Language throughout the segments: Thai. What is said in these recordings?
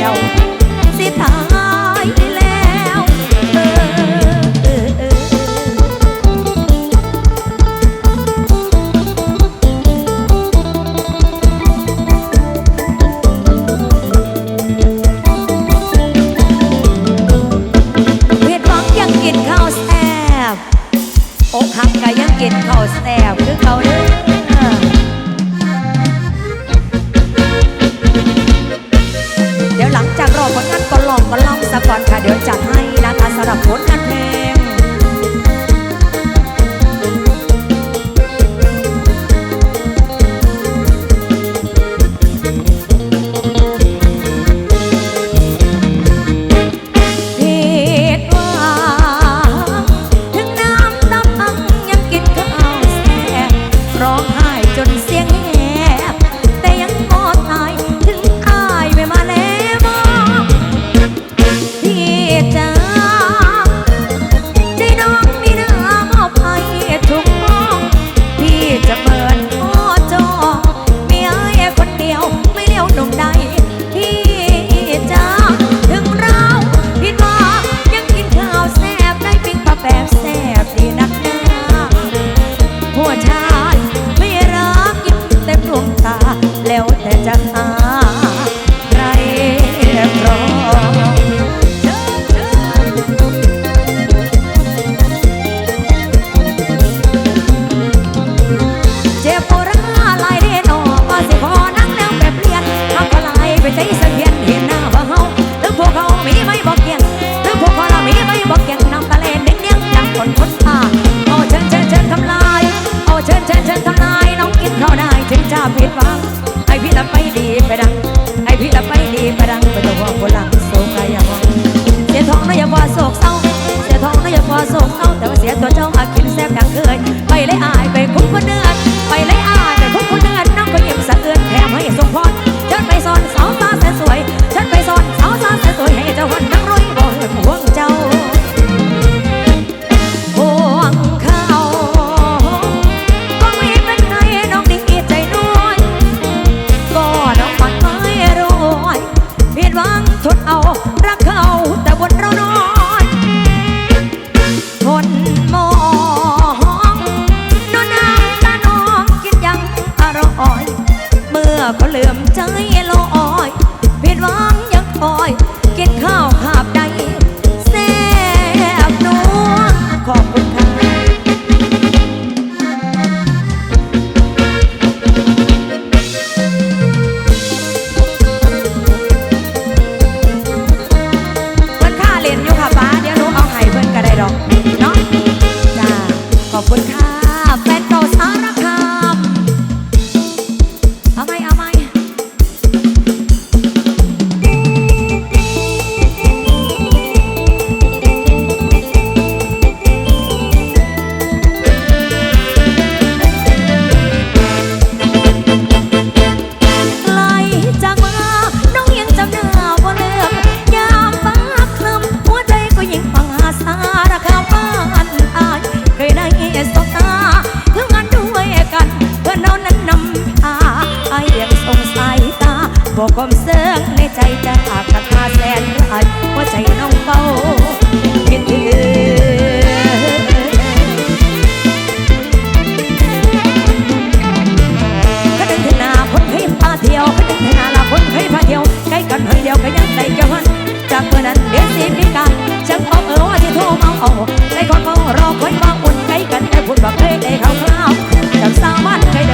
แล้วสิทา บนทาง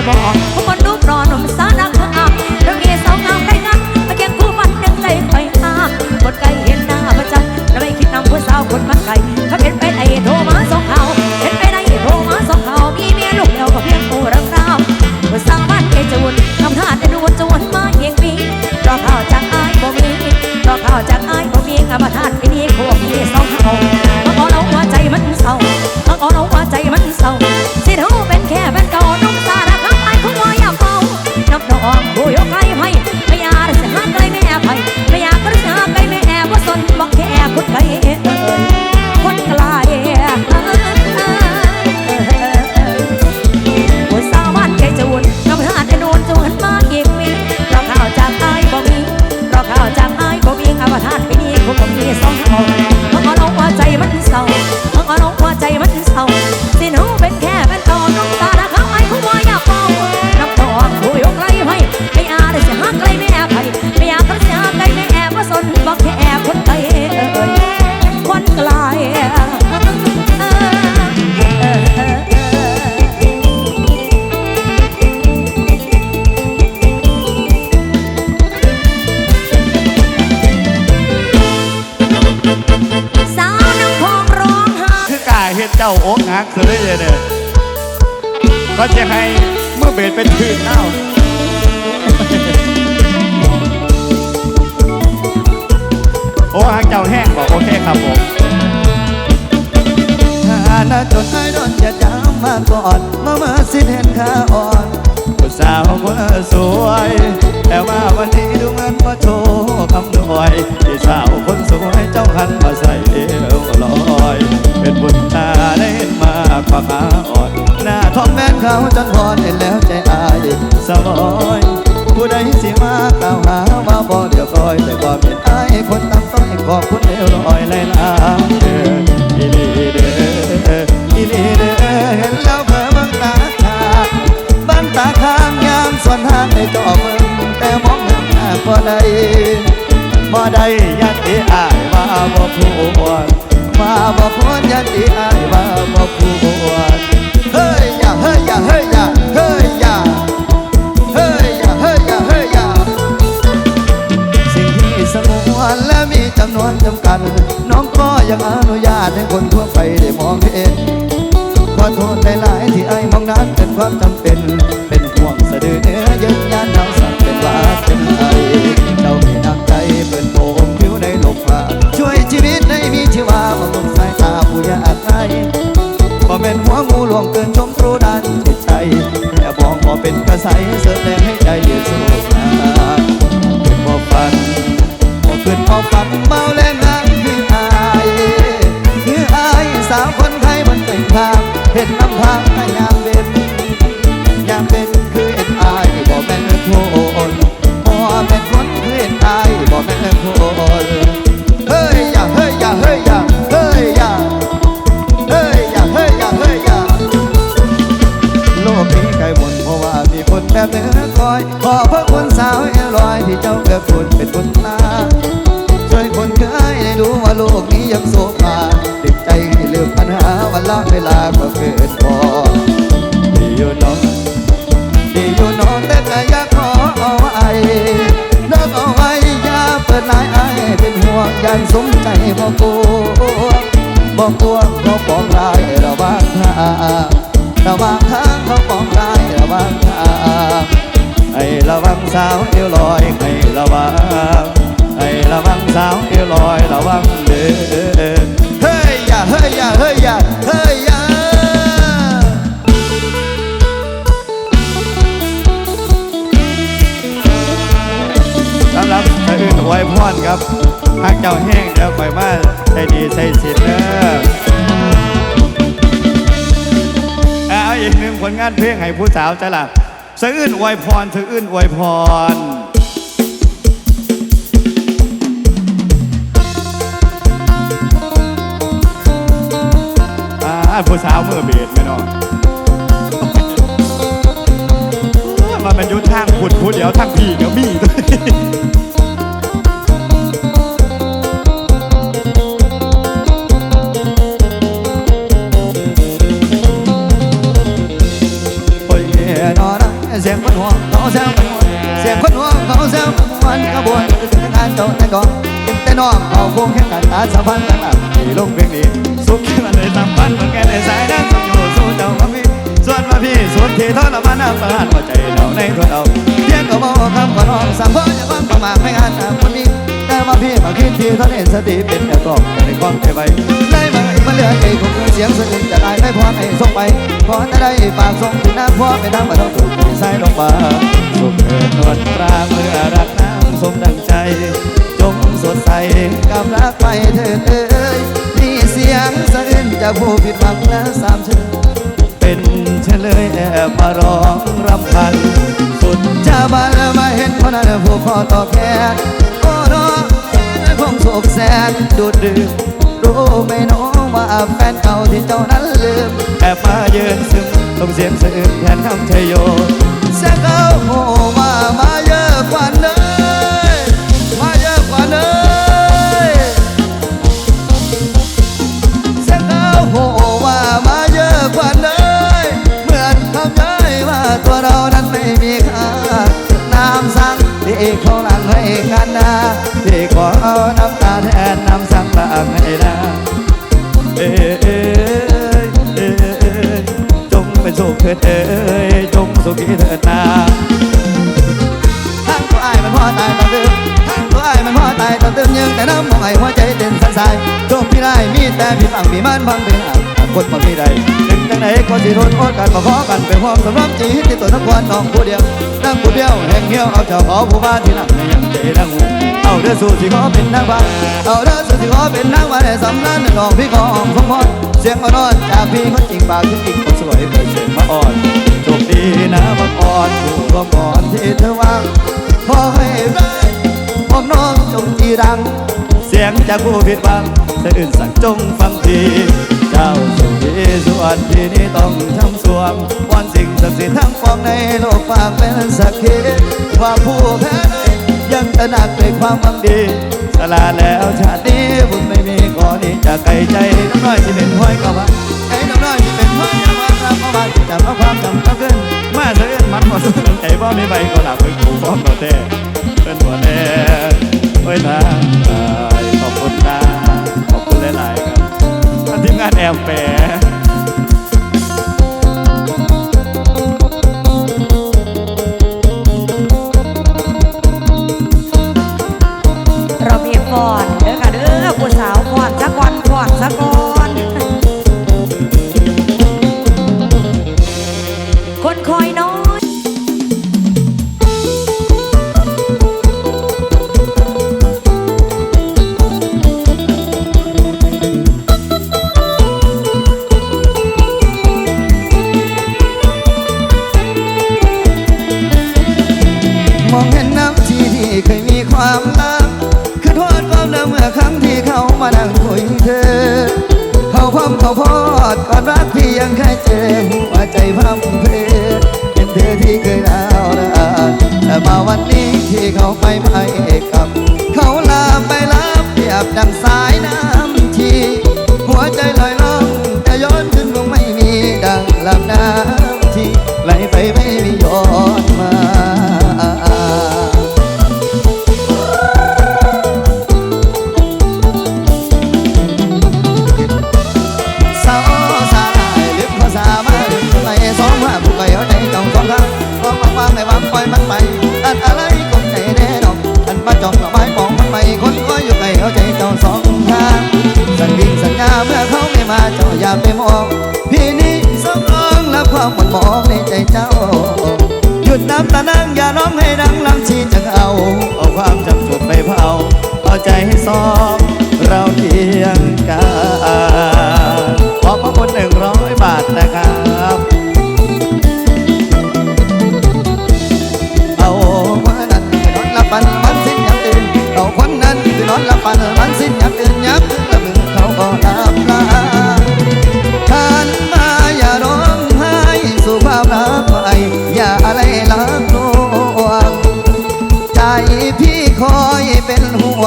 more จ้าโอ๊กงักเสยเลยเนี่ยก็จะให้เมื่อเบสเป็นพื้นเน่าโอ้หางเจ้าแห้งบอกโอเคครับผมฐานาจนไอ้ดอนจะจำมาก่อน มามาสิเห็นขาอ่อน สาวเมือสวย แต่ว่าวันนี้ดูเงินมาโชว์คำหน่อยที่สาวคนสวยเจ้าหันมาใส่เอวลอย เป็นบุญตาได้เห็นมากกว่าขาอ่อนหน้าทองแม่นเขาจนพอเห็นแล้วใจอายสบอยผู้ใดสิมาเก่า ละเวลาก็เกินพอดีอยู่เน้องดีอยู่เน้องแต่ก็อยากขอเอาไว้เลิกเอาไว้อย่าเปิดนายไอายเป็นห่วงยันสมใจบอกกลัวบอกกลัวเขาปองลายระหว่างทางระหว่างทางเขาปองลายระหว่างทางให้ระวังสาวเอวลอยให้ระวังให้ระวังสาวเอวลอยระวังเด้อ เฮ้ยยาเฮ้ยยาเฮ้ยยาสำหรับสะอื่นอวพรครับหากเจ้าแห้งเดี๋ยวคอยมาใจดีใจสิทธิ์เด้อะเอาอีกหนึ่งผลงานเพลงให้ผู้สาวจ้ะล่ะสะอื่นอวยพรสะอื่นอวยพร ผู้สาวเมื่อเบียดไมเนาะมาเป็นยุทธทางขุดพูดเดี๋ยวทางพี่ก็มีด้วยโอ้ยนอนเสียงคนหัวเขาแซวกันหมดเสียงคนหัวเขาแซวกันมวนขบวนคือทางานโจทย์แต่ก่อนเป็นแต่น้องเขาคงแข่กันตาสะพันกันหลับที่ลงเพลงนี้สุขที่มันเลยสัม ทรมานน้ำประหารหัวใจเราในตัวเราเพียงก็บอกคำขอน้องสั่งพ่ออย่าฟังประมาทไม่งานแต่คนนี้แต่มาพี่มาคิดที่ท่านเห็นสติเป็นแต่กล่องแต่ในกล้องใจไว้ได้มาอีกมันเหลือใจผมเสียงสะอึกจะได้ไม่พอให้ส่งไปขอจะได้ฝากส่งถึงน้ำพ่อไปทางมาต้องถูกใส่ลงมาสุขเถิดนวลปราเมื่อรักน้ำสมดังใจ จงสดใสกับรักไปเถิดเอ้ยนี่เสียงสะอื้นจากผู้ผิดหวังและสามชื่อ เป็นเฉลยแอบมาร้องรำพัน สุดชาวบ้านมาเห็นคนนั้นผู้คอต่อแคนโอ้น้องคงโศกแสนดูดดื่มรู้ไหมน้องว่าแฟนเก่าที่เจ้านั้นลืมแอบมาเยืนซึมต้องเสียงสะอื้นแทนคำชัยโยเสียเขาโหมามา ให้กันนะที่ขอเอาน้ำตาแทนน้ำสังลางให้นะเอ้ยเอ้ยเอ้ยเอ้ยจงเป็นสุขเถิดเอ้จงสุขีเถิดนาทั้งตัวไอ้ายมันพ่อตายตอนเดิมทั้งตัวไอ้ายมันพ่อตายตอนเดิมยังแต่น้ำมองไอ้หัวใจเต้นสั่นสายโชคพี่ได้มีแต่พี่ฟังพี่มันพังเป็นอ่าง คนบ่มีใดถึงจังไหนก็สิทนอดกันมาขอกันเป็นความสำรับจีที่ตัวนักวันน้องผู้เดียวนั่งผู้เดียวแห่งเหี้ยวเอาเจ้าขอผู้บ้านที่นั่งในยังใจนั่งหูเอาเด้อสู่สิขอเป็นนางฟ้านเอาเด้อสู่สิขอเป็นนางฟ้านในสำนักน้องพี่ขอของสมพรเสียงอ่อนจากพี่คนจริงปากถึงจริงคนสวยเปิดเสียงมาอ่อนโชคดีนะบังอ่อนผู้ร่วมก่อนที่เธอวางขอให้ได้พวกน้องจงจีรังเสียงจากผู้ผิดหวังสะอื่นสั่งจงฟังที เจ้าสุขีส่วนที่นี้ต้องทำสวงวันสิ่งศักดิ์สิทธิ์ทั้งปวงในโลกฝากเป็นสักขีว่าผู้แพ้ยังตระหนักในความหวังดี สลาแล้วชาตินี้บุญไม่มีขอนี้จากไกลใจน้ำน้อยที่เป็นห้อยเข้ามาไอ้น้องน้อยที่เป็นพ่อยังมาครับมาบ้าจำเอาความจำเอาขึ้นมาเสื่นมันหมดสุดใจบ่มีใบก็หลับไปกูพร้อมเราแท้เป็นหัวแน่ไว้ทางตา แปรเรามีฟอนเด้อค่ะเด้อผู้สาวฟอนสักก่อนฟอนสักก่อน มองเห็นน้ำที่ที่เคยมีความรักคือโทษความเดิมเมื่อครั้งที่เขามานั่งคุยเธอ เขาพร้อมเขาพอดก่อนรักที่ยังเคยเจอหัวใจพังเพลเป็นเธอที่เคยดาวนะแต่มาวันนี้ที่เขาไปไม่กลับ เขาลาไปลาเปียบดังสายน้ำที่หัวใจลอย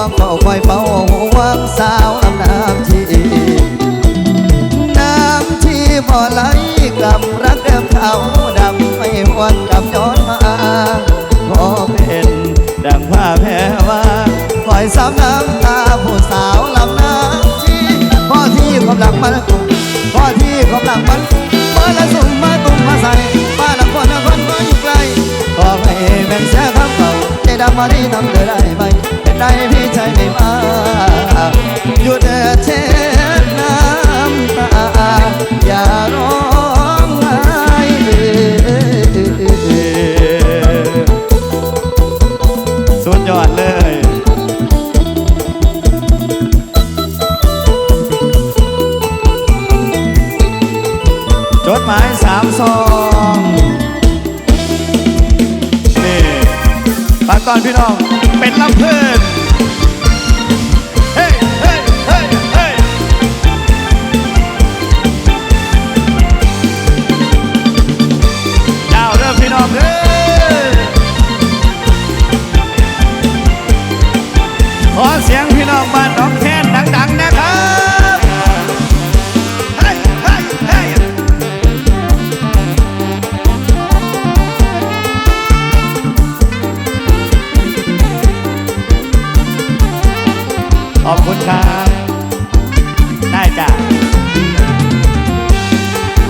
ห่วงเฝ้าคอยเฝ้าห่วงสาวลำน้ำทีน้ำที่บ่ไหลกลับรักเดิมเขาดำไม่หวนกลับย้อนมาขอเป็นดังผ้าแพรว่าคอยซ้ำน้ำตาผู้สาวลำน้ำทีพ่อที่ความหลังมันพ่อที่ความหลังมันเมื่อละสุ่มมาตุ้มมาใส่ป้าละคนละคนก็อยู่ไกลขอให้แบ่งแสคำเขาใจดำมาที่ทำเธอได้ ไหมเป็นไรพี่ใจไม่มาหยุดเช็ดน้ำตาอย่าร้องไห้เลยสุดยอดเลยจดหมายสามซองนี่ฝากตอนพี่น้อง เป็นลำเพลิน ได้จ้ะ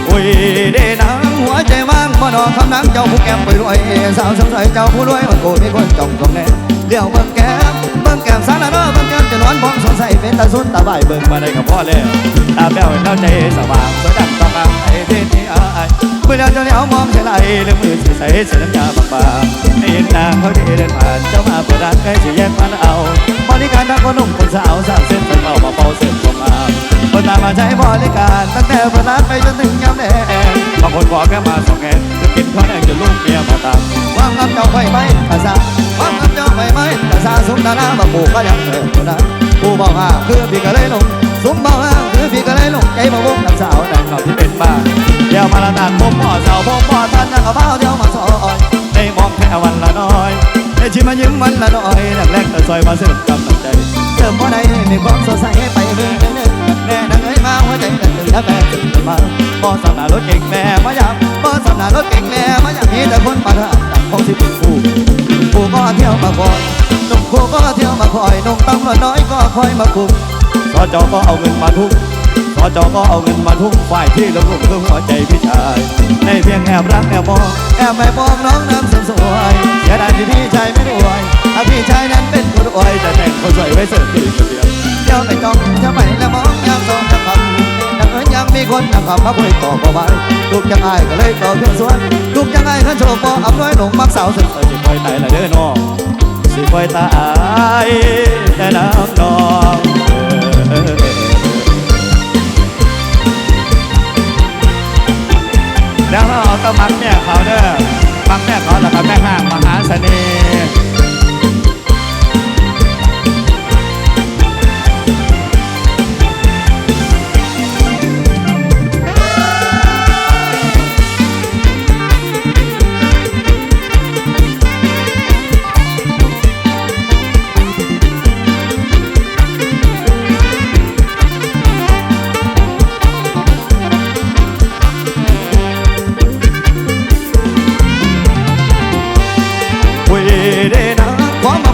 อุ้ยเด้นังหัวใจว่างบ่นอคำนังเจ้าผู้แก้มไปรวยสาวสำใสเจ้าผู้รวยมันโกมีคนจ้องตรงแน่เลี้ยวเบิ่งแก้มเบิ่งแก้มสารน้อเบิ่งแก้มจะนอนพร้อมสดใสเป็นตาสุนตาใบายเบิ่งมาได้กับพ่อเลยตาแป้วให้เข้าใจสว่างสวยดังต้องการไอ้เทนี่อายเมื่อเดียวเจ้าเหนียวมองเฉยไหลเรื่องมือสีใสเสียน้ำยาบางๆให้เห็นนางเขาที่เดินผ่านเจ้ามาเปิดร้านใกล้จะแยกมันเอาบริการทั้งคนหนุ่มคนสาวสามเส้นเป่ามาเป่าเส้นผมอา คนตามมาใช้บริการตั้งแต่ปิดร้านไปจนถึงยามแดงบางคนขอแค่มาสองแงนจะกินข้าวแดงจนลูกเมียมาตามวางกับเจ้าไฟไหมภาษาว่างกับเจ้าไฟไหมภาษาสุนานามาปลูกก็ยังเถิดอยู่นะผู้บอกว่าคือพี่ก็เลยลงสุมบอกว่าคือพี่ก็เลยลงใจมาวงน้ำสาวนั่นเขาที่เป็นบ้าเดี๋ยวมาละนานผมพ่อสาวผมพ่อท่านยังเอาเบ้าเดียวมาซอยได้มองแค่วันละน้อยได้ชิมมายิ้มวันละน้อยแรกๆแต่ซอยมาเสริมกำลังใจเติมพอได้มีความสดใสไปเรื่อย เอ้ยมาหัวใจกันตื่นแล้วแตื่นมาพ่อสำนารถเก่งแม่มาอยากบ่สำนักรถเก่งแน่มาอยางนี้แต่คนปาทางดังของสิเป็นผู้ผู้ก็เที่ยวมาคอยนุ่มคู่ก็เที่ยวมาคอยนุ่มตำรวจน้อยก็คอยมาคุมสจอก็เอาเงินมาทุ่มสสจก็เอาเงินมาทุ่มฝ่ายที่ลงหลุมเพื่อหัวใจพี่ชายในเพียงแอบรักแอบมองแอบไม่มองน้องน้ำสมสวยเสียดายที่พี่ชายไม่รวยถ้าพี่ชายนั้นเป็นคนรวยจะแต่งคนสวยไว้เสิร์ฟพี่คนเดียว เดี๋ยวไปจ้องจะไปแล้วมองยามสองจะคำนังเอิญยังมีคนนังคำมาคุยต่อบ่ไหวลูกยังอายก็เลยต่อเครื่องสวนลูกยังอายขันโชว์บ่อำนวยหลงมักสาวสุดสิคอยตายละเด้อน้องสิคอยตายแต่น้ำนองแล้วเราเอาตะมักเนี่ยเขาเด้อมักแม่เขาแล้วก็แม่ห้างมหาเสน่ห์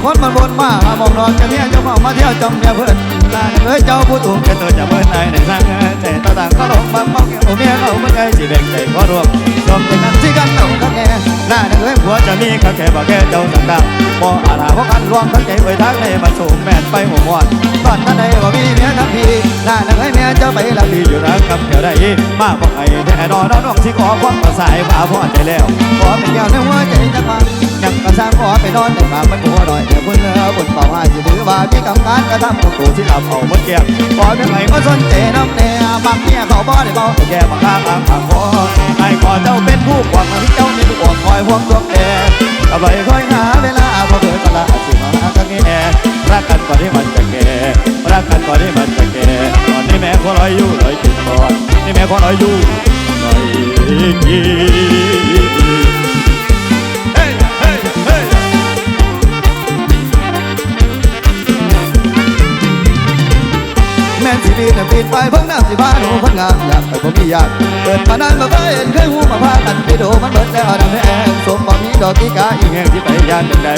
คนมันวนมาหามองนอนจะเมียเจ้าเมามาเที่ยวจำเมียเพื่อนลานเอ้ยเจ้าผู้ถูกแกตัวจะเพื่อไหนในสร้างแต่ตาต่างก็ลงมาเมาแกโอเมียเขาเมื่อไงสิแบ่งใจก็รวม มแต่กันที่กันเอากันแน่ลาเอ้ยหัวจะมีเขาแค่บอกแค่เจ้าสังดาวบ่อาลาพราะกันรวมทั้งใจไว้ทั้งในมาสูงแม่นไปหัวมอนตอนนั้นใดว่ามีเมียทั้งพี่ลานเอ้ยเมียจ้าไปละพี่อยู่รักกับเกี่ยวได้มากกไอ้แน่นอนน้องที่ขอความภาษาฟ้าพอใจแล้วขอเป็นแก้วในหัวใจจะฟังยังกระซ้างขอไปนอนแต่ากมันหัวหน่อยเดี๋ยวพุ่นเนื้อบนเป่าให้สิถือว่ามีกำการกระทำของกูที่ที่เราเอาเมื่อกี้ขอเป็นไงก็สนใจน้ำแน่มักเมียเขาบ่ได้เบาแย่มาข้างทางฝั่งพอไอ้ขอเจ้าเป็นผู้กวางมาที่เจ้าเป็นผู้คอยห่วงดวงแดงกับไหลคอยหาเวลาพอเกิดกะลาสิมาหากันแง่รักกันก่อนที่มันจะแก่รักกันก่อนที่มันจะแก่ตอนนี้แม่ขอลอยอยู่ลอยกินก่อนนี่แม่ขอลอยอยู่ลอยกิน แม่นสิบีน่ะปีนไปเพิ่งน้ำสิพาหนูคนงามอยากไปผมมีญาติเกิดมานั้นมาเคยเห็นเคยหูมาพากันไปดูมันเบิดแล้วน้ำแห้งสมบ่มีดอกกีกาอีแห่งที่ไปยานจังใด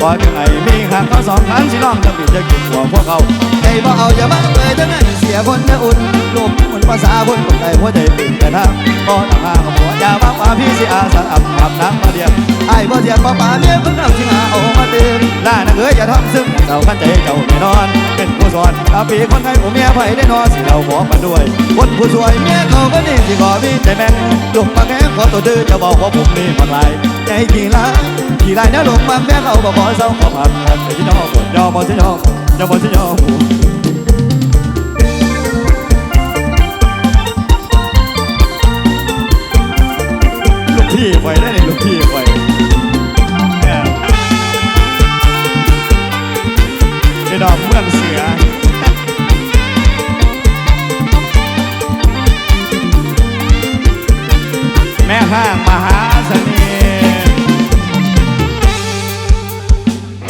พอจังไงมีหางเขาสองทางสิน้องจะปิดจะกินหัวพวกเขาใจบ่เอาอย่ามาเลยทั้งนั้นเสียคนจะอุ่นลูกเหมือนภาษาคนคนใดหัวใจปิ่นแต่ทางบ่ต่างหากหัวอยาว่าว่าพี่สิอาสาอับอาบน้ำมาเดียมไอ้บ่เสียบ่ป่าเมียเพิ่งเอาสิหาเอามาตื่นล่านักเอ้ยอย่าทำซึ้งเจ้าขันใจเจ้าแน่นอนเป็น สอนอาปีคนไทยผมเมียไผ่ได้นอนสิเราบอมาด้วย คนผู้สวยเมียเขาก็นี่สิขอมีใจแม่นลุกมาแค่ขอตัวดื้อจะบอกว่าผมนี่มันลายใจกี่ล้านกี่ลายนะลุกมาแม่เขาบอกขอเศร้าขอพันแต่ที่น้องหมดยอมบ่ที่ยอมยอมบ่ที่ยอมลูกพี่ไฟได้เลยลูกพี่ไฟเนี่ยไอ้ดอกเมืองเสือ ห้างมหาเสน่